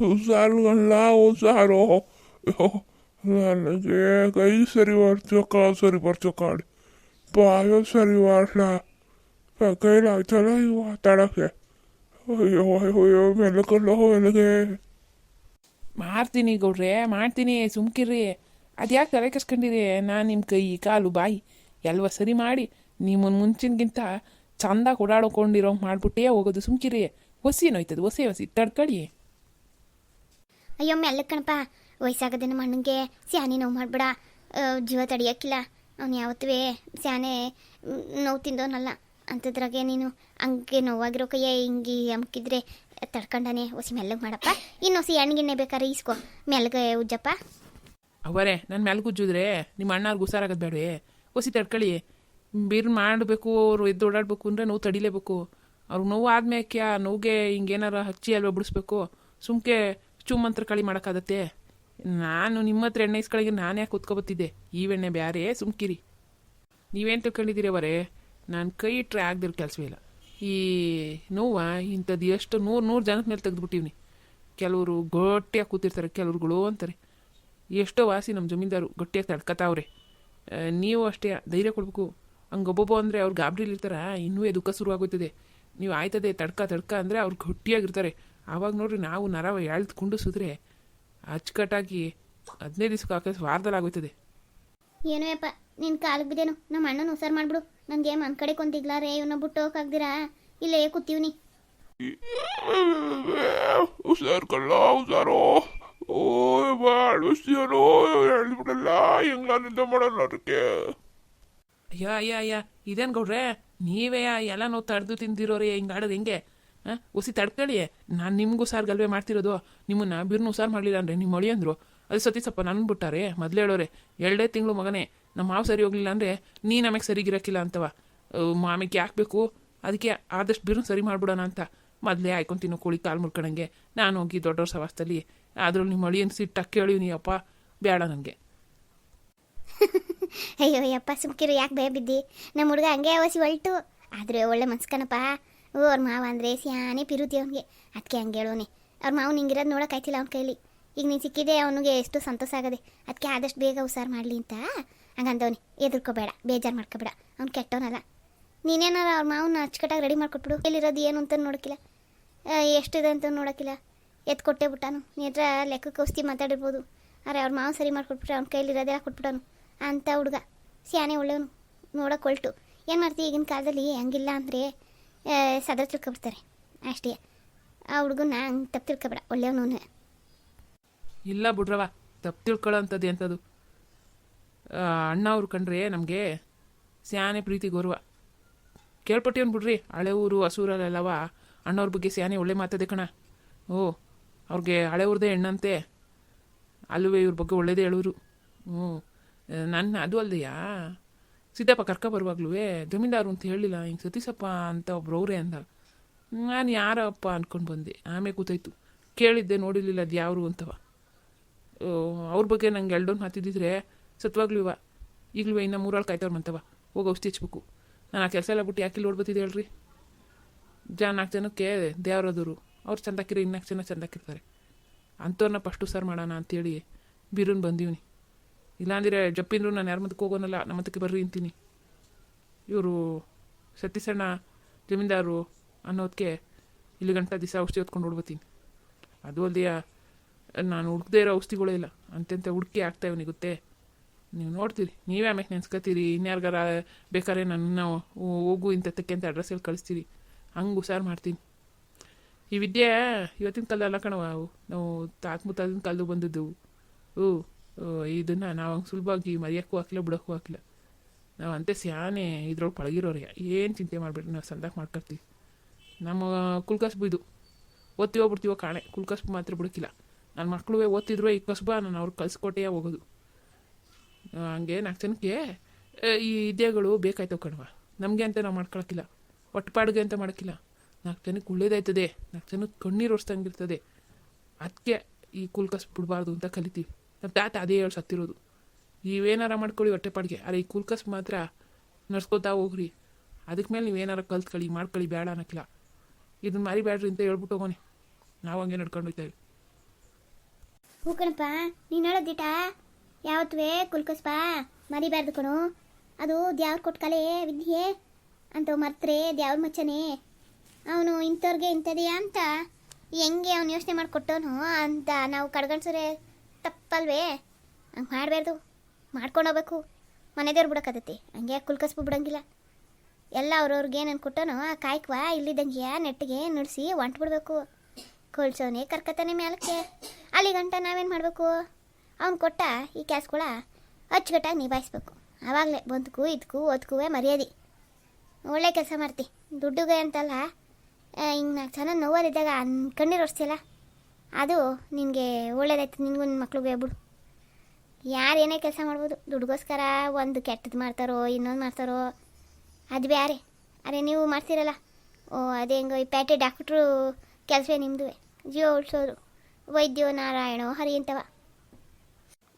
ಹುಷಾರುಗಲ್ಲ ಹುಷಾರು ನನಗೆ ಕೈ ಸರಿ ಬರ್ತೀವ ಕಾಲು ಸರಿ ಬರ್ತೀವ ಕಾಡಿ ಬಾಯೋ ಸರಿ ಮಾಡ್ಲ ಕೈಲಾಗ್ತಲ್ಲ ಇವು ಮಾತಾಡೋಕ್ಕೆ ಅಯ್ಯೋ ಅಯ್ಯೋ ಮೆಲಕಲ್ಲ ಮೆಲಗೆ ಮಾಡ್ತೀನಿ ಗೌಡ್ರೆ, ಮಾಡ್ತೀನಿ ಸುಮ್ಕಿರಿ ಅದ್ಯಾಕೆ ತಲೆ ಕಸ್ಕೊಂಡಿರಿ? ನಾನು ನಿಮ್ಮ ಕೈ ಕಾಲು ಬಾಯಿ. ಎಲ್ವ ಸರಿ ಮಾಡಿ ನಿಮ್ಮನ್ನು ಮುಂಚಿನಗಿಂತ ಚಂದ ಓಡಾಡ್ಕೊಂಡಿರೋ ಮಾಡ್ಬಿಟ್ಟೇ ಹೋಗೋದು ಸುಮ್ಕಿರಿ ಹೊಸಿ ನೋಯ್ತದೆ ಹೊಸಿ ಹೊಸಿ ತಡ್ಕೊಳ್ಳಿ ಅಯ್ಯೋ ಮೆಲ್ಲ ಕಣಪ್ಪ. ವಯಸ್ಸಾಗದ ನಮ್ಮ ಅಣ್ಣಂಗೆ ಸ್ಯಾನೆ ನೋವು ಮಾಡ್ಬೇಡ. ಜೀವ ತಡಿಯಕ್ಕಿಲ್ಲ ಅವ್ನು ಯಾವತ್ತೂ ಸ್ಯಾನೆ ನೋವು ತಿಂದವನಲ್ಲ. ಅಂಥದ್ರಾಗೆ ನೀನು ಹಂಗೆ ನೋವಾಗಿರೋ ಕೈಯ ಹಿಂಗೆ ಅಮ್ಕಿದ್ರೆ ತಡ್ಕೊಂಡಾನೆ ಹೊಸಿ ಮೆಲ್ಲಗೆ ಮಾಡಪ್ಪ. ಇನ್ನು ಹೊಸಿ ಎಣ್ಣೆಗಿಣ್ಣೆ ಬೇಕಾದ್ರೆ ಈಸ್ಕೊ. ಮೆಲ್ಲಗೆ ಉಜ್ಜಪ್ಪ. ಅವರೇ ನನ್ನ ಮೇಲೆ ಗುಜ್ಜಿದ್ರೆ ನಿಮ್ಮ ಅಣ್ಣಾರ್ಗೆ ಹುಷಾರಾಗದ್ ಬೇಡವೇ. ಹೊಸಿ ತಡ್ಕೊಳ್ಳಿ ಬೀರ್ ಮಾಡಬೇಕು ಅವರು ಎದ್ದು ಓಡಾಡಬೇಕು ಅಂದರೆ ನೋವು ತಡಿಲೇಬೇಕು. ಅವ್ರಿಗೆ ನೋವು ಆದ್ಮೇಲೆ ಆ ನೋವಿಗೆ ಹಿಂಗೇನಾರ ಹಚ್ಚಿ ಅಲ್ವ ಬಿಡಿಸ್ಬೇಕು? ಸುಮ್ಕೆ ಚುಮ್ಮಂತ್ರ ಕಳಿ ಮಾಡೋಕ್ಕಾಗತ್ತೆ? ನಾನು ನಿಮ್ಮ ಹತ್ರ ಎಣ್ಣೆ ಇಸ್ಕಳಿಗೆ ನಾನು ಯಾಕೆ ಕೂತ್ಕೊಬತ್ತಿದ್ದೆ? ಈ ಎಣ್ಣೆ ಬ್ಯಾರೆ, ಸುಮ್ಕಿರಿ. ನೀವೇನು ತಿಳ್ಕೊಂಡಿದ್ದೀರಿ ಅವರೇ? ನಾನು ಕೈ ಇಟ್ಟರೆ ಆಗದಿರೋ ಕೆಲಸವೇ ಇಲ್ಲ. ಈ ನೋವ ಇಂಥದ್ದು ಎಷ್ಟು ನೂರು ನೂರು ಜನಕ್ಕೆ ಮೇಲೆ ತೆಗೆದುಬಿಟ್ಟಿವ್ನಿ. ಕೆಲವರು ಗಟ್ಟಿಯಾಗಿ ಕೂತಿರ್ತಾರೆ, ಕೆಲವ್ರುಗಳು ಅಂತಾರೆ. ಎಷ್ಟೋ ವಾಸಿ ನಮ್ಮ ಜಮೀನ್ದಾರು ಗಟ್ಟಿಯಾಗಿ ತಡ್ಕತಾವ್ರೆ. ನೀವು ಅಷ್ಟೇ ಧೈರ್ಯ ಕೊಡಬೇಕು. ಹಂಗೆ ಒಬ್ಬೊಬ್ಬ ಅಂದರೆ ಅವ್ರು ಗಾಬರಿಲಿರ್ತಾರ ಇನ್ನೂ ದುಃಖ ಶುರುವಾಗೋಯ್ತದೆ? ನೀವು ಆಯ್ತದೆ ತಡ್ಕ ತಡ್ಕ ಅಂದರೆ ಅವ್ರು ಗಟ್ಟಿಯಾಗಿರ್ತಾರೆ. ಆವಾಗ ನೋಡ್ರಿ ನಾವು ನರ ಎಳ್ದು ಕುಂಡಿಸಿದ್ರೆ ಅಚ್ಚುಕಟ್ಟಾಗಿ ಹದಿನೈದು ದಿವ್ಸಕ್ಕೆ ಹಾಕೋ ವಾರದಲ್ಲಿ ಆಗೋಯ್ತದೆ. ಏನೋ ಯಪ್ಪ ನಿನ್ನ ಕಾಲಿಗೆ ಬಿದ್ದೇನು? ನಮ್ಮ ಅಣ್ಣನ ಹುಷಾರು ಮಾಡ್ಬಿಡು. ನನಗೆ ಮನ್ ಕಡೆ ಕೊಂತಿಗ್ಲಾರೆ ಇವನ್ನ ಬಿಟ್ಟು ಹೋಗಕ್ಕಾಗ್ದಿರಾ ಇಲ್ಲೇ ಕೂತೀವ್ನಿ. ಹುಷಾರ್ಕಲ್ಲ ಹುಷಾರು ಓ ಹುಷಾರು. ಹೇಳ್ಬಿಡಲ್ಲ ಹೆಂಗ ನಿದ್ದೆ ಮಾಡಲ್ಲ ಅದಕ್ಕೆ. ಅಯ್ಯ ಅಯ್ಯ ಅಯ್ಯ ಇದೇನು ಗೌಡ್ರೆ? ನೀವೇ ಎಲ್ಲ ನಾವು ತಡೆದು ತಿಂದಿರೋರಿ ಹಿಂಗೆ ಆಡೋದು ಹೆಂಗೆ? ಹಾಂ? ಉಸಿ ತಡ್ಕೊಳ್ಳಿ. ನಾನು ನಿಮಗೂ ಸಾರ್ ಗಲ್ವೆ ಮಾಡ್ತಿರೋದು. ನಿಮ್ಮನ್ನ ಬಿರ್ನು ಸಾರ್ ಮಾಡಲಿಲ್ಲ ಅಂದರೆ ನಿಮ್ಮ ಮಳಿ ಅಂದರು. ಅದು ಸತಿ ಸ್ವಲ್ಪ ನನ್ನ ಬಿಟ್ಟಾರೆ. ಮೊದಲೇ ಹೇಳೋರೆ, ಎರಡೇ ತಿಂಗಳು ಮಗನೇ ನಮ್ಮ ಮಾವು ಸರಿ ಹೋಗ್ಲಿಲ್ಲ ಅಂದರೆ ನೀ ನಮಗೆ ಸರಿಗಿರಕ್ಕಿಲ್ಲ ಅಂತವ. ಮಾಮಿಗೆ ಯಾಕೆ ಬೇಕು? ಅದಕ್ಕೆ ಆದಷ್ಟು ಬಿರ್ನು ಸರಿ ಮಾಡಿಬಿಡೋಣ ಅಂತ. ಮೊದಲೇ ಆಯ್ಕೊಂತೀನಿ ಕೋಳಿ ಕಾಲು ಮುರ್ಕೊಳಂಗೆ ನಾನು ಹೋಗಿ ದೊಡ್ಡವ್ರ ಸವಾಸದಲ್ಲಿ. ಆದರೂ ನಿಮ್ಮ ಅಳಿಯನ್ನು ಸಿಟ್ಟಾಗಿ ನೀ ಅಪ್ಪ. ಬೇಡ ನನಗೆ ಅಯ್ಯೋ, ಯಪ್ಪ, ಸುಮ್ಕಿರು, ಯಾಕೆ ಭಯ ಬಿದ್ದಿ? ನಮ್ಮ ಹುಡುಗ ಹಂಗೆ ಓಸಿ ಹೊಲ್ಟು. ಆದರೆ ಒಳ್ಳೆ ಮನ್ಸ್ಕನಪ್ಪ. ಓ, ಅವ್ರ ಮಾವ ಅಂದರೆ ಸ್ಯಾನೆ ಪಿರುತಿ ಅವನಿಗೆ. ಅದಕ್ಕೆ ಹಂಗೆ ಹೇಳೋನೆ. ಅವ್ರ ಮಾವು ನಿಂಗಿರೋದು ನೋಡೋಕ್ಕಾಯ್ತಿಲ್ಲ ಅವ್ನ ಕೈಲಿ. ಈಗ ನೀನು ಸಿಕ್ಕಿದೆ, ಅವನಿಗೆ ಎಷ್ಟು ಸಂತೋಷ ಆಗದೆ. ಅದಕ್ಕೆ ಆದಷ್ಟು ಬೇಗ ಹುಷಾರು ಮಾಡಲಿ ಅಂತ ಹಂಗಂದವನಿ. ಎದುರ್ಕೋಬೇಡ ಬೇಜಾರು ಮಾಡ್ಕೋಬೇಡ. ಅವ್ನು ಕೆಟ್ಟವನಲ್ಲ. ನೀನೇನಾರ ಅವ್ರ ಮಾವನ ಅಚ್ಚುಕಟ್ಟಾಗಿ ರೆಡಿ ಮಾಡಿಕೊಟ್ಬಿಡು. ಎಲ್ಲಿರೋದು, ಏನು ಅಂತ ನೋಡೋಕ್ಕಿಲ್ಲ. ಎಷ್ಟಿದೆ ಅಂತ ನೋಡೋಕ್ಕಿಲ್ಲ. ಎತ್ತು ಕೊಟ್ಟೆ ಬಿಟ್ಟಾನು. ನೀ ಹತ್ರ ಲೆಕ್ಕಕ್ಕೆ ಔಷಧಿ ಮಾತಾಡಿರ್ಬೋದು. ಆದರೆ ಅವ್ರ ಮಾವ ಸರಿ ಮಾಡಿಕೊಟ್ಬಿಟ್ರೆ ಅವ್ನ ಕೈಲಿರೋದೆಲ್ಲ ಕೊಟ್ಬಿಟ್ಟನು ಅಂತ ಹುಡುಗ. ಸ್ಯಾನೆ ಒಳ್ಳೆಯವನು ನೋಡೋಕೆ ಹೊಲ್ಟು ಏನು ಮಾಡ್ತೀವಿ ಈಗಿನ ಕಾಲದಲ್ಲಿ? ಹಂಗಿಲ್ಲ ಅಂದರೆ ಸದಾ ತಿಳ್ಕೊಬಿಡ್ತಾರೆ. ಅಷ್ಟೇ. ಆ ಹುಡುಗನ ಹಂಗೆ ತಪ್ಪು ತಿಳ್ಕೊಬೇಡ. ಒಳ್ಳೆಯವನು ಇಲ್ಲ ಬಿಡ್ರವ ತಪ್ಪು ತಿಳ್ಕೊಳ್ಳೋ ಅಂಥದ್ದು ಎಂಥದ್ದು ಅಣ್ಣ ಅವ್ರು ಕಂಡ್ರೆ ನಮಗೆ ಸ್ಯಾನೆ ಪ್ರೀತಿ ಗೌರವ. ಕೇಳ್ಪಟ್ಟೇನು ಬಿಡ್ರಿ, ಹಳೆ ಊರು, ಹಸೂರಲ್ಲೆಲ್ಲವ ಅಣ್ಣವ್ರ ಬಗ್ಗೆ ಸ್ಯಾನೆ ಒಳ್ಳೆ ಮಾತದೆ ಕಣ. ಓ, ಅವ್ರಿಗೆ ಹಳೆ ಊರದೇ ಹೆಣ್ಣಂತೆ. ಅಲ್ಲವೇ ಇವ್ರ ಬಗ್ಗೆ ಒಳ್ಳೇದೇ ಹೇಳೋರು. ಹ್ಞೂ ನನ್ನ ಅದು ಅಲ್ದೆಯಾ? ಸಿದ್ದಪ್ಪ ಕರ್ಕ ಬರುವಾಗ್ಲೂ ಜಮೀನ್ದಾರು ಅಂತ ಹೇಳಿಲ್ಲ, ಹಿಂಗೆ ಸತೀಸಪ್ಪ ಅಂತ ಒಬ್ರು ಅವರೇ ಅಂದ. ನಾನು ಯಾರಪ್ಪ ಅಂದ್ಕೊಂಡು ಬಂದೆ. ಆಮೇಲೆ ಕೂತಾಯ್ತು ಕೇಳಿದ್ದೆ, ನೋಡಿರ್ಲಿಲ್ಲ ಅದು ಯಾರು ಅಂತವ. ಅವ್ರ ಬಗ್ಗೆ ನಂಗೆ ಎಲ್ಡೋನ್ ಮಾತಿದ್ದಿದ್ರೆ ಸತ್ವಾಗ್ಲೂ ಇವ ಈಗಲೂ ಇನ್ನು ಮೂರಾಳು ಕಾಯ್ತವ್ರು ಮಂತವ. ಹೋಗಿ ಔಷಧಿ ಹಚ್ಬೇಕು. ನಾನು ಆ ಕೆಲಸ ಎಲ್ಲ ಬಿಟ್ಟು ಯಾಕೆ ಓಡ್ಬತ್ತಿದ್ದೆ ಹೇಳ್ರಿ? ಜಾ ನಾಲ್ಕು ಜನಕ್ಕೆ ದೇವರದವರು ಅವ್ರು ಚಂದಾಕಿರಿ ಇನ್ನಾಲ್ಕು ಜನ ಚಂದಾಕಿರ್ತಾರೆ. ಅಂಥವ್ರನ್ನ ಫಸ್ಟು ಸರ್ ಮಾಡೋಣ ಅಂತೇಳಿ ಬೀರೂನ್ ಬಂದೀವ್ನಿ. ಇಲ್ಲಾಂದ್ರೆ ಜಪ್ಪಿಂದ್ರು ನಾನು ಯಾರ ಮತ್ತಕ್ಕೆ ಹೋಗೋನಲ್ಲ ನಮ್ಮ ಮತಕ್ಕೆ ಬರ್ರಿ ಅಂತೀನಿ. ಇವರು ಸತೀಸಣ್ಣ ಜಮೀನ್ದಾರು ಅನ್ನೋದಕ್ಕೆ ಇಲ್ಲಿ ಗಂಟ ದಿವಸ ಔಷಧಿ ಹೊತ್ಕೊಂಡು ಹೊಡ್ಬತ್ತೀನಿ. ಅದು ಅಲ್ಲದೆ ನಾನು ಹುಡುಕದೇ ಇರೋ ಔಷಧಿಗಳೇ ಇಲ್ಲ. ಅಂತೆಂತ ಹುಡುಕಿ ಆಗ್ತಾ ಗೊತ್ತೇ? ನೀವು ನೋಡ್ತೀರಿ, ನೀವೇ ಆಮೇಲೆ ನೆನ್ಸ್ಕೊತೀರಿ ಇನ್ಯಾರಿಗಾರ ಬೇಕಾದ್ರೆ ನನ್ನ ಹೋಗು ಇಂಥತ್ತಕ್ಕೆ ಅಂತ ಅಡ್ರೆಸ್ ಹೇಳಿ ಕಳಿಸ್ತೀರಿ. ಹಂಗೆ ಹುಷಾರು ಮಾಡ್ತೀನಿ. ಈ ವಿದ್ಯೆ ಇವತ್ತಿನ ಕಾಲದಲ್ಲ ಕಣವ ನಾವು ತಾತ ಮುತ್ತಾದಿನ ಕಾಲದ ಬಂದಿದ್ದೆವು. ಓ ಇದನ್ನು ನಾವು ಹಂಗೆ ಸುಲಭವಾಗಿ ಮರೆಯೋಕ್ಕೂ ಹಾಕಿಲ್ಲ ಬಿಡೋಕ್ಕೂ ಹಾಕಿಲ್ಲ ನಾವು ಅಂತೆ ಸ್ಯಾನೆ ಇದ್ರೊಳಗೆ ಪಳಗಿರೋರಿಗೆ ಏನು ಚಿಂತೆ ಮಾಡ್ಬೇಡ ನಾವು ಸಂದಾಕ ಮಾಡ್ಕೊಳ್ತೀವಿ ನಮ್ಮ ಕುಲ್ಕಸ್ಬು ಇದು. ಓದ್ತೀವೋ ಬಿಡ್ತೀವೋ ಕಾಣೆ. ಕುಲ್ಕಸ್ಬು ಮಾತ್ರ ಬಿಡೋಕ್ಕಿಲ್ಲ. ನನ್ನ ಮಕ್ಕಳು ಓದ್ತಿದ್ರು, ಈ ಕಸ್ಬ ನಾನು ಅವ್ರಿಗೆ ಕಲ್ಸ್ಕೊಟ್ಟೆಯ ಹೋಗೋದು. ಹಂಗೆ ನಾಲ್ಕು ಜನಕ್ಕೆ ಈ ವಿದ್ಯೆಗಳು ಬೇಕಾಯ್ತವ ಕಣವ ನಮಗೆ ಅಂತ ನಾವು ಮಾಡ್ಕೊಳಕ್ಕಿಲ್ಲ. ಹೊಟ್ಟೆಪಾಡಿಗೆ ಅಂತ ಮಾಡೋಕ್ಕಿಲ್ಲ. ನಾಲ್ಕು ಜನಕ್ಕೆ ಒಳ್ಳೇದಾಯ್ತದೆ. ನಾಲ್ಕು ಜನಕ್ಕೆ ಕಣ್ಣೀರು ಒರೆಸ್ದಂಗಿರ್ತದೆ ಅದಕ್ಕೆ ಈ ಕುಲ್ಕಸ್ ಬಿಡಬಾರ್ದು ಅಂತ ಕಲಿತೀವಿ. ನಮ್ಮ ತಾತ ಅದೇ ಹೇಳಿ ಸತ್ತಿರೋದು. ನೀವೇನಾರ ಮಾಡ್ಕೊಳ್ಳಿ ಹೊಟ್ಟೆಪಾಡಿಗೆ ಅರೆ, ಈ ಕುಲ್ಕಸ್ ಮಾತ್ರ ನಡ್ಸ್ಕೊತಾ ಹೋಗ್ರಿ. ಅದಕ್ಕೆ ಮೇಲೆ ನೀವೇನಾರ ಕಲ್ತ್ಕೊಳ್ಳಿ, ಮಾಡ್ಕೊಳ್ಳಿ, ಬೇಡ ಅನ್ನಕ್ಕಿಲ್ಲ. ಇದನ್ನ ಮರಿಬೇಡ್ರಿ ಅಂತ ಹೇಳ್ಬಿಟ್ಟು ಹೋಗೋನೆ ನಾವು ಹಂಗೆ ನಡ್ಕೊಂಡು ಹೋಗ್ತೇವೆ ಹ್ಞೂ ಕಣಪ್ಪ, ನೀನು ಹೇಳೋದಿಟ ಯಾವತ್ತುವೆ ಕುಲ್ಕಸ್ಪ? ಮರಿಬಾರ್ದು ಕಣು. ಅದು ದ್ಯಾವ್ರ ಕೊಟ್ಕಲೆ ವಿದ್ಯೆ ಅಂತ ಮರ್ತ್ರೆ ದ್ಯಾವ್ರ ಮಚ್ಚನೆ. ಅವನು ಇಂಥವ್ರಿಗೆ ಇಂಥದೆಯಾ ಅಂತ. ಹೆಂಗೆ ಅವನು ಯೋಚನೆ ಮಾಡಿಕೊಟ್ಟವನು ಅಂತ ನಾವು ಕಡ್ಗಣ್ಸರೆ ತಪ್ಪಲ್ವೇ? ಹಂಗೆ ಮಾಡಬಾರ್ದು ಮಾಡ್ಕೊಂಡು ಹೋಗ್ಬೇಕು. ಮನೆ ದೇವ್ರು ಬಿಡೋಕ್ಕತ್ತೈತಿ ಹಂಗೆ ಕುಲ್ಕಸ್ಬು ಬಿಡೋಂಗಿಲ್ಲ. ಎಲ್ಲ ಅವ್ರವ್ರಿಗೆ ಏನೇನು ಕೊಟ್ಟನೋ ಆ ಕಾಯ್ಕುವ ಇಲ್ಲಿದ್ದಂಗೆ ನೆಟ್ಟಿಗೆ ನುಡಿಸಿ ಹೊಂಟು ಬಿಡಬೇಕು. ಕೊಳ್ಸೋನೆ ಕರ್ಕತಾನೆ ಮೇಲಕ್ಕೆ ಅಲ್ಲಿ ಗಂಟ ನಾವೇನು ಮಾಡಬೇಕು? ಅವ್ನು ಕೊಟ್ಟ ಈ ಕ್ಯಾಸ್ಗಳ ಅಚ್ಚುಕಟ್ಟಾಗಿ ನಿಭಾಯಿಸ್ಬೇಕು. ಆವಾಗಲೇ ಬಂದ್ಕು ಇದ್ಕು ಓದ್ಕೂವೇ ಮರ್ಯಾದೆ. ಒಳ್ಳೆ ಕೆಲಸ ಮಾಡ್ತಿ. ದುಡ್ಡುಗೆ ಅಂತಲ್ಲ. ಹಿಂಗೆ ನಾಲ್ಕು ಜನ ನೋವಲ್ಲಿದ್ದಾಗ ಕಣ್ಣೀರು ಅದು ನಿನಗೆ ಒಳ್ಳೇದಾಯ್ತು ನಿನಗೂ ನಿನ್ನ ಮಕ್ಳಿಗೆ ಹೇಳ್ಬಿಡು. ಯಾರು ಏನೇ ಕೆಲಸ ಮಾಡ್ಬೋದು ದುಡ್ಗೋಸ್ಕರ ಒಂದು ಕೆಟ್ಟದ್ದು ಮಾಡ್ತಾರೋ ಇನ್ನೊಂದು ಮಾಡ್ತಾರೋ ಅದು ಬೇರೆ ಅದೇ ನೀವು ಮಾಡ್ತೀರಲ್ಲ? ಓ ಅದೇ ಹೆಂಗೋ ಈ ಪೇಟೆ ಡಾಕ್ಟ್ರು ಕೆಲಸವೇ ನಿಮ್ಮದು ಜೀವ ಉಳಿಸೋದು ವೈದ್ಯೋ ನಾರಾಯಣೋ ಹರಿ ಅಂತವ.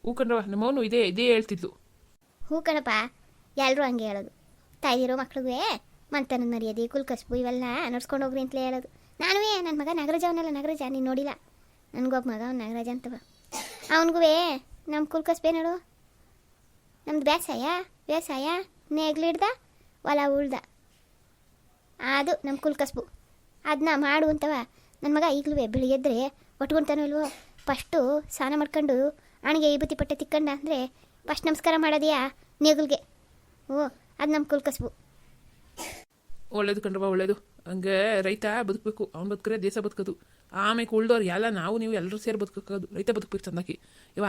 ಹೂ ನಮ್ಮವನು ಇದೇ ಇದೇ ಹೇಳ್ತಿದ್ಲು. ಹೂ ಕಣಪ್ಪ ಎಲ್ಲರೂ ಹಂಗೆ ಹೇಳೋದು. ತಾಯಿರೋ ಮಕ್ಳಿಗೆ ಮಂತನ ಮರ್ಯಾದೆ ಕುಲ್ಕಸ್ಬು ಇವೆಲ್ಲ ನಡ್ಸ್ಕೊಂಡು ಹೋಗ್ರಿ ಅಂತಲೇ ಹೇಳೋದು. ನಾನು ನನ್ನ ಮಗ ನಾಗರಾಜ ಅವನಲ್ಲ ನಾಗರಾಜ ನೀನು ನೋಡಿಲ್ಲ? ನನಗೊಬ್ಬ ಮಗ ಅವ್ನು ನಾಗರಾಜ ಅಂತವ ಅವನಿಗೂ ನಮ್ಮ ಕುಲ್ಕಸ್ಬೇ ನೋಡು. ನಮ್ದು ಬೇಸಾಯ ಬೇಸಾಯ ನೇಗ್ಲಿಡ್ದ ಹೊಲ ಉಳ್ದ. ಅದು ನಮ್ಮ ಕುಲ್ಕಸ್ಬು ಅದನ್ನ ಮಾಡು ಅಂತವ. ನನ್ನ ಮಗ ಈಗಲೂ ಬೆಳಿಗ್ಗೆದ್ರೆ ಒಟ್ಕೊಂತಾನೋ ಇಲ್ವೋ? ಫಸ್ಟು ಸ್ನಾನ ಮಾಡ್ಕೊಂಡು ಅಣಿಗೆ ಬುತ್ತಿ ಪಟ್ಟೆ ತಿಕ್ಕಂಡ ಅಂದರೆ ಫಸ್ಟ್ ನಮಸ್ಕಾರ ಮಾಡೋದೆಯಾ ನೇಗುಲ್ಗೆ? ಓ, ಅದು ನಮ್ಮ ಕುಲ್ಕಸ್ಬು ಒಳ್ಳೇದು ಕಂಡ್ರವ ಒಳ್ಳೇದು. ಹಂಗೆ ರೈತ ಬದುಕಬೇಕು. ಅವ್ನು ಬದುಕ್ರೆ ದೇಶ ಬದುಕೋದು. ಆಮೇಲೆ ಉಳ್ದವ್ರು ಎಲ್ಲ ನಾವು ನೀವು ಎಲ್ಲರೂ ಸೇರಿ ಬದುಕೋದು ರೈತ ಬದುಕಬೇಕು ಚಂದಾಕಿ. ಇವ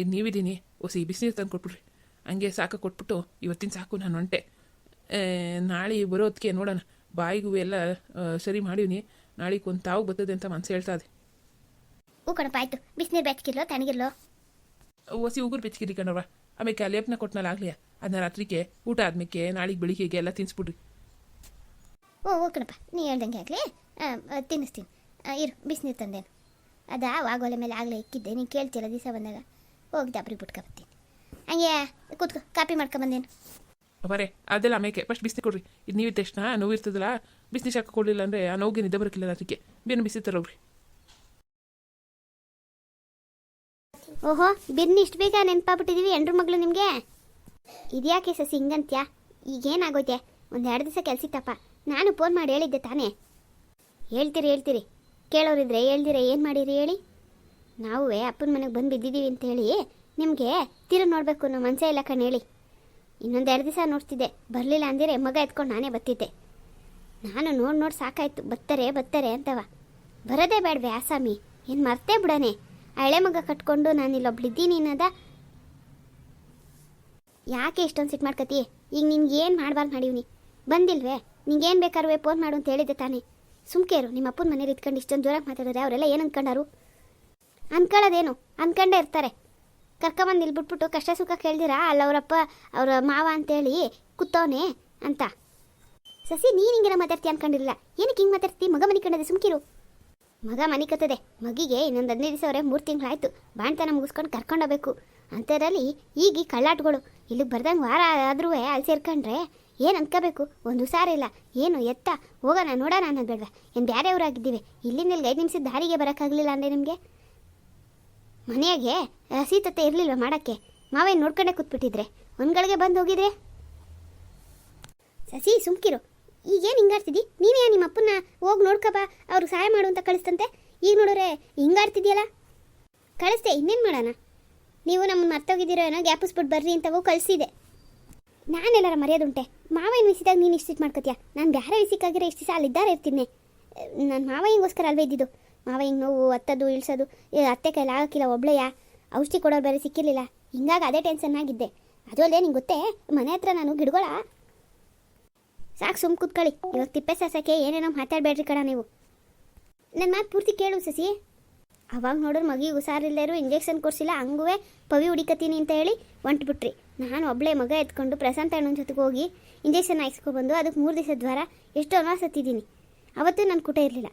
ಇದು ನೀವಿದ್ದೀನಿ ಹೊಸಿ ಬಿಸಿನೀರು ತಂದು ಕೊಟ್ಬಿಡ್ರಿ. ಹಂಗೆ ಸಾಕು ಕೊಟ್ಬಿಟ್ಟು ಇವತ್ತಿನ ಸಾಕು ನಾನು ಹೊಂಟೆ ನಾಳೆ ಬರೋದಕ್ಕೆ ನೋಡೋಣ. ಬಾಯಿಗೂ ಎಲ್ಲ ಸರಿ ಮಾಡೀವಿ ನಾಳೆ ಒಂದು ತಾವು ಬರ್ತದೆ ಅಂತ ಮನ್ಸು ಹೇಳ್ತಾ ಇದೆ. ಹೂ ಕಣಪ್ಪ ಆಯಿತು. ಬಿಸಿನೀರು ಬೆಚ್ಚಗಿರ್ಲೋ ತಣ್ಣಗಿರ್ಲೋ ಹೊಸಿ ಉಗುರು ಬೆಚ್ಚಗಿರಿ ಕಣವ ಆಮೇಲೆ ಲೇಪನ ಕೊಟ್ಟನಲ್ಲ ಆಗ್ಲಿ ಅದನ್ನ ರಾತ್ರಿಗೆ ಊಟ ಆದ್ಮೇಲೆ ನಾಳೆಗೆ ಬೆಳಿಗ್ಗೆಗೆ ಎಲ್ಲ ತಿನ್ಸ್ಬಿಡ್ರಿ. ಓ ಓ ಕಣಪ್ಪ ನೀ ಹೇಳ್ದಂಗೆ ಆಗಲಿ. ತಿನ್ನಿಸ್ತೀನಿ. ಇರು ಬಿಸಿನೀರು ತಂದೇನು. ಅದಾ ಆಗೋಲೆ ಮೇಲೆ ಆಗಲೇ ಇಕ್ಕಿದ್ದೆ. ನೀನು ಕೇಳ್ತಿಲ್ಲ ದಿವಸ ಬಂದಾಗ. ಹೋಗಿ ದಬ್ರಿ ಬಿಟ್ಕೊ ಬರ್ತೀನಿ. ಹಂಗೆ ಕೂತ್ಕೊ ಕಾಪಿ ಮಾಡ್ಕೊಂಬಂದೇನು ಬರೇ ಅದೆಲ್ಲ ಆಮೇಲೆ ಫಸ್ಟ್ ಬಿಸಿ ಕೊಡ್ರಿ. ಇದು ನೀವು ತಕ್ಷಣ ನೋವು ಇರ್ತದಲ್ಲ ಬಿಸಿನೀರು ಶಾಖ ಕೊಡಲಿಲ್ಲ ಅಂದರೆ ಆ ನೋವಿಗೆ ನಿದ್ದೆ ಬರೋಕ್ಕಿಲ್ಲ ಅದಕ್ಕೆ ಬೇನು ಬಿಸಿ ತರೋಗ್ರಿ. ಓಹೋ ಬಿರ್ನಿ ಇಷ್ಟು ಬೇಗ ನೆನಪಾಗ್ಬಿಟ್ಟಿದೀವಿ ಎಂಡ್ರ ಮಗಳು ನಿಮಗೆ? ಇದ್ಯಾಕೆ ಸಸಿ ಹಿಂಗಂತ್ಯಾ? ಈಗೇನಾಗೋಯ್ತೆ ಒಂದು ಎರಡು ದಿವಸ ಕೆಲ್ಸಿತ್ತಪ್ಪ. ನಾನು ಫೋನ್ ಮಾಡಿ ಹೇಳಿದ್ದೆ ತಾನೇ. ಹೇಳ್ತೀರಿ ಹೇಳ್ತೀರಿ. ಕೇಳೋರಿದ್ರೆ ಹೇಳ್ದಿರ, ಏನು ಮಾಡಿರಿ ಹೇಳಿ? ನಾವು ಅಪ್ಪನ ಮನೆಗೆ ಬಂದು ಬಿದ್ದಿದ್ದೀವಿ ಅಂತ ಹೇಳಿ ನಿಮಗೆ ತಿರು ನೋಡಬೇಕು ನಮ್ಮ ಮನಸ್ಸೆ ಇಲ್ಲ ಕಣ್ ಹೇಳಿ. ಇನ್ನೊಂದು ಎರಡು ದಿವಸ ನೋಡ್ತಿದ್ದೆ. ಬರಲಿಲ್ಲ ಅಂದಿರೆ ಮಗ ಎತ್ಕೊಂಡು ನಾನೇ ಬತ್ತಿದ್ದೆ. ನಾನು ನೋಡಿ ನೋಡಿ ಸಾಕಾಯ್ತು. ಬತ್ತಾರೆ ಬತ್ತಾರೆ ಅಂತವ. ಬರೋದೇ ಬೇಡವೆ ಆಸಾಮಿ. ಏನು ಮರ್ತೇ ಬಿಡನೆ. ಹಳೆ ಮಗ ಕಟ್ಕೊಂಡು ನಾನು ಇಲ್ಲೊಬ್ಳಿದ್ದೀನಿ ಅನ್ನೋದ. ಯಾಕೆ ಇಷ್ಟೊಂದು ಸಿಟ್ಟು ಮಾಡ್ಕತಿ? ಈಗ ನಿನ್ಗೆ ಏನು ಮಾಡಬಾರ್ದು ಮಾಡೀವಿ ಬಂದಿಲ್ವೇ? ನಿಂಗೇನು ಬೇಕಾದ್ರೆ ಫೋನ್ ಮಾಡು ಅಂತ ಹೇಳಿದ್ದೆ ತಾನೇ. ಸುಮ್ಕೇರು, ನಿಮ್ಮ ಅಪ್ಪನ ಮನೇಲಿ ಇದ್ಕೊಂಡು ಇಷ್ಟೊಂದು ಜೋರಾಗಿ ಮಾತಾಡಿದ್ರೆ ಅವರೆಲ್ಲ ಏನು ಅನ್ಕೊಂಡಾರು? ಅನ್ಕೊಳ್ಳೋದೇನು ಅನ್ಕೊಂಡೇ ಇರ್ತಾರೆ. ಕರ್ಕೊಂಬಂದು ನಿಲ್ಬಿಟ್ಬಿಟ್ಟು ಬಿಟ್ಬಿಟ್ಟು ಕಷ್ಟ ಸುಖ ಕೇಳ್ದಿರಾ? ಅಲ್ಲ ಅವರಪ್ಪ, ಅವರ ಮಾವ ಅಂತೇಳಿ ಕುತ್ತವನೇ ಅಂತ. ಸಸಿ, ನೀನು ಹಿಂಗೆಲ್ಲ ಮಾತಾಡ್ತೀಯ ಅನ್ಕೊಂಡಿರಲಿಲ್ಲ ಏನಕ್ಕೆ ಹಿಂಗೆ ಮಾತಾಡ್ತಿ? ಮಗ ಮನೆ ಕಂಡದೆ ಸುಮ್ಕಿರು. ಮಗ ಮನೆ ಕತ್ತದೆ. ಮಗಿಗೆ ಇನ್ನೊಂದು ಹದಿನೈದು ದಿವಸ ಅವರೇ, ಮೂರು ತಿಂಗಳಾಯ್ತು. ಬಾಣ್ತನ ಮುಗಿಸ್ಕೊಂಡು ಕರ್ಕೊಂಡೋಗ್ಬೇಕು ಅಂಥದ್ರಲ್ಲಿ ಈಗ ಕಳ್ಳಾಟಗಳು ಇಲ್ಲಿಗೆ ಬರ್ದಂಗೆ ವಾರ ಆದ್ರೂ ಅಲ್ಲಿ ಸೇರ್ಕೊಂಡ್ರೆ ಏನು ಅನ್ಕೋಬೇಕು? ಒಂದು ಇಲ್ಲ. ಏನು ಎತ್ತ? ಹೋಗೋಣ, ನೋಡೋಣ ಅನ್ನೋದು ಬೇಡವಾ ಏನು ಬೇರೆಯವರಾಗಿದ್ದೀವಿ ಇಲ್ಲಿಂದ ಇಲ್ಲಿಗೆ ಐದು ನಿಮಿಷದ ದಾರಿಗೆ ಬರೋಕ್ಕಾಗಲಿಲ್ಲ ಅಂದರೆ ನಿಮಗೆ? ಮನೆಯಾಗೆ ಹಸಿತತೆ ಇರಲಿಲ್ವ ಮಾಡೋಕ್ಕೆ? ಮಾವೇನು ನೋಡ್ಕೊಂಡೆ ಕೂತ್ಬಿಟ್ಟಿದ್ರೆ. ಒಂದ್ಗಳಿಗೆ ಬಂದು ಹೋಗಿದ್ರೆ? ಸಸಿ, ಸುಮ್ಕಿರು. ಈಗೇನು ಹಿಂಗಾಡ್ತಿದ್ದಿ ನೀನೇ ನಿಮ್ಮ ಅಪ್ಪನ ಹೋಗಿ ನೋಡ್ಕಬಾ ಅವ್ರು ಸಹಾಯ ಮಾಡು ಅಂತ ಕಳಿಸ್ತಂತೆ. ಈಗ ನೋಡೋರೆ, ಹಿಂಗಾಡ್ತಿದ್ಯಲ್ಲ? ಕಳಿಸ್ತೆ ಇನ್ನೇನು ಮಾಡೋಣ? ನೀವು ನಮ್ಮನ್ನು ಮರ್ತೋಗಿದ್ದೀರೋ ಏನೋ ಗ್ಯಾಪಿಸ್ಬಿಟ್ಟು ಬರ್ರಿ ಅಂತವೂ ಕಳಿಸಿದೆ. ನಾನೆಲ್ಲರ ಮರ್ಯಾದುಂಟೆ ಮಾವ ಏನು ವಿಸಿದಾಗ ನೀನು ಇಷ್ಟು ಮಾಡ್ಕೋತೀಯ? ನಾನು ಬೇರೆ ವಿಸಿಕ್ಕಾಗಿರೋ ಇಷ್ಟು ದಿವಸ ಅಲ್ಲಿದ್ದಾರೆ ಇರ್ತೀನಿ. ನಾನು ಮಾವ ಹಿಂಗೋಸ್ಕರ ಅಲ್ವೇ ಇದ್ದಿದ್ದು? ಮಾವ ಹಿಂಗೆ ನೋವು ಹತ್ತದು ಇಳಿಸೋದು ಅತ್ತೆ ಕೈಲಿ ಆಗೋಕ್ಕಿಲ್ಲ ಒಬ್ಳೆಯ ಔಷಧಿ ಕೊಡೋರು ಬೇರೆ ಸಿಕ್ಕಿರಲಿಲ್ಲ. ಹಿಂಗಾಗಿ ಅದೇ ಟೆನ್ಷನ್ ಆಗಿದ್ದೆ. ಅದು ಅಲ್ಲದೆ ನಿಂಗೆ ಗೊತ್ತೇ? ಮನೆ ಹತ್ರ ನಾನು ಗಿಡಗಳ. ಸಾಕು ಸುಮ್ ಕೂತ್ಕೊಳ್ಳಿ. ಇವಾಗ ತಿಪ್ಪೆ ಸಸಕ್ಕೆ ಏನೇನೋ ಮಾತಾಡಬೇಡ್ರಿ ಕಣ ನೀವು. ನನ್ನ ಮಾತು ಪೂರ್ತಿ ಕೇಳು ಸಸಿ. ಅವಾಗ ನೋಡಿದ್ರೆ ಮಗಿಗೆ ಹುಷಾರಿಲ್ಲರು ಇಂಜೆಕ್ಷನ್ ಕೊಡಿಸಿಲ್ಲ ಹಂಗೂ ಪವಿ ಹುಡಿಕತ್ತೀನಿ ಅಂತ ಹೇಳಿ ಹೊಂಟ್ಬಿಟ್ರಿ. ನಾನು ಒಬ್ಬಳೆ ಮಗ ಎತ್ಕೊಂಡು ಪ್ರಶಾಂತ್ ಅಣ್ಣನ ಜೊತೆಗೆ ಹೋಗಿ ಇಂಜೆಕ್ಷನ್ ಹಾಕ್ಸ್ಕೊಬಂದು ಅದಕ್ಕೆ ಮೂರು ದಿವಸದ ದ್ವಾರ ಎಷ್ಟು ಅನ್ವಾಸ ಹತ್ತಿದ್ದೀನಿ ಅವತ್ತು ನಾನು ಕೂಟ ಇರಲಿಲ್ಲ.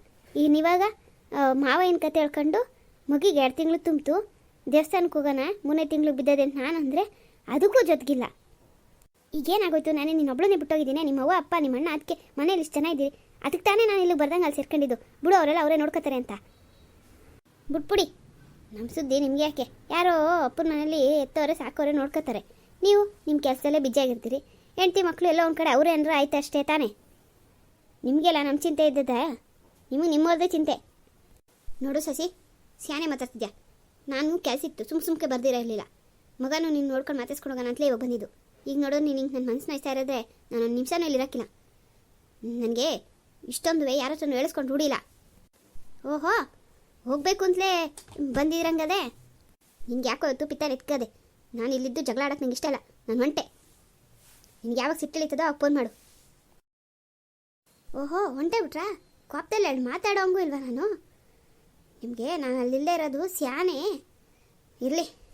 ಮಾವ ಏನು ಕತೆ ಹೇಳ್ಕೊಂಡು ಮಗಿಗೆ ಎರಡು ತಿಂಗಳು ತುಂಬಿತು. ದೇವಸ್ಥಾನಕ್ಕೆ ಹೋಗೋಣ, ಮೂರನೇ ತಿಂಗಳು ಬಿದ್ದದೆ ಅಂತ ನಾನು ಅಂದರೆ ಅದಕ್ಕೂ ಜೊತೆಗಿಲ್ಲ. ಈಗೇನಾಗೋಯ್ತು? ನಾನೇ ನಿನ್ನ ಒಬ್ಬಳನ್ನೇ ಬಿಟ್ಟೋಗಿದ್ದೀನಿ ನಿಮ್ಮ ಅವ್ವ, ಅಪ್ಪ ನಿಮ್ಮ ಅಣ್ಣ ಅದಕ್ಕೆ ಮನೇಲಿ ಇಷ್ಟು ಜನ ಇದ್ದೀರಿ. ಅದಕ್ಕೆ ತಾನೇ ನಾನು ಇಲ್ಲಿಗೆ ಬರ್ದಂಗೆ ಅಲ್ಲಿ ಸೇರ್ಕೊಂಡಿದ್ದು. ಬಿಡು, ಅವರೆಲ್ಲ ಅವರೇ ನೋಡ್ಕೋತಾರೆ ಅಂತ. ಬಿಟ್ಬಿಡಿ ನಮ್ಮ ಸುದ್ದಿ ನಿಮ್ಗೆ ಯಾಕೆ? ಯಾರೋ ಅಪ್ಪನ ಮನೇಲಿ ಎತ್ತವರೆ, ಸಾಕೋರೆ ನೋಡ್ಕೋತಾರೆ. ನೀವು ನಿಮ್ಮ ಕೆಲಸದಲ್ಲೇ ಬಿಜಿಯಾಗಿರ್ತೀರಿ ಹೆಂಡ್ತಿ ಮಕ್ಕಳು ಎಲ್ಲ ಒಂದು ಕಡೆ ಅವರೇ ಏನಾರ ಆಯ್ತು ಅಷ್ಟೇ ತಾನೇ? ನಿಮಗೆಲ್ಲ ನಮ್ಮ ಚಿಂತೆ ಇದ್ದದ ನಿಮಗೆ ನಿಮ್ಮವ್ರದ್ದೇ ಚಿಂತೆ. ನೋಡು ಸಸಿ, ಸ್ಯಾನೆ ಮಾತಾಡ್ತಿದ್ಯಾ? ನಾನು ಕೆಲಸ ಇತ್ತು ಸುಮ್ ಸುಮ್ಕೆ ಬರ್ದಿರ ಇರಲಿಲ್ಲ. ಮಗನೂ ನೀನು ನೋಡ್ಕೊಂಡು ಮಾತಾಡ್ಸ್ಕೊಂಡು ಹೋಗೋಣ ಅಂತಲೇ ಇವಾಗ ಬಂದಿದ್ದು. ಈಗ ನೋಡು, ನೀನು ಹಿಂಗೆ ನನ್ನ ಮನಸ್ಸು ನೋಯ್ತಾ ಇರೋದ್ರೆ ನಾನು ಒಂದು ನಿಮಿಷನೂ ಇಲ್ಲಿ ಇರೋಕ್ಕಿಲ್ಲ ನನಗೆ ಇಷ್ಟೊಂದು ಯಾರ ಹತ್ರ ಹೇಳಿಸ್ಕೊಂಡು ರೂಢಿಲ್ಲ ಓಹೋ ಹೋಗ್ಬೇಕು ಅಂತಲೇ ಬಂದಿರಂಗದೆ. ನಿನ್ಗೆ ಯಾಕೋ ಹೊತ್ತು ಪಿತ್ತ ಎತ್ಕದೆ. ನಾನು ಇಲ್ಲಿದ್ದು ಜಗಳ ಆಡಕ್ಕೆ ನಂಗೆ ಇಷ್ಟ ಇಲ್ಲ. ನಾನು ಹೊಂಟೆ ನಿನ್ಗೆ ಯಾವಾಗ ಸಿಟ್ಟಿಳಿತದೋ ಅವಾಗ ಫೋನ್ ಮಾಡು. ಓಹೋ ಹೊಂಟೆ ಬಿಟ್ರಾ? ಕೋಪದಲ್ಲಿ ಎರಡು ಮಾತಾಡೋಂಗೂ ಇಲ್ವಾ ನಾನು? ನಿಮಗೆ ನಾನು ಅಲ್ಲಿಲ್ಲೇ ಇರೋದು ಸ್ಯಾನೆ. ಇರಲಿ.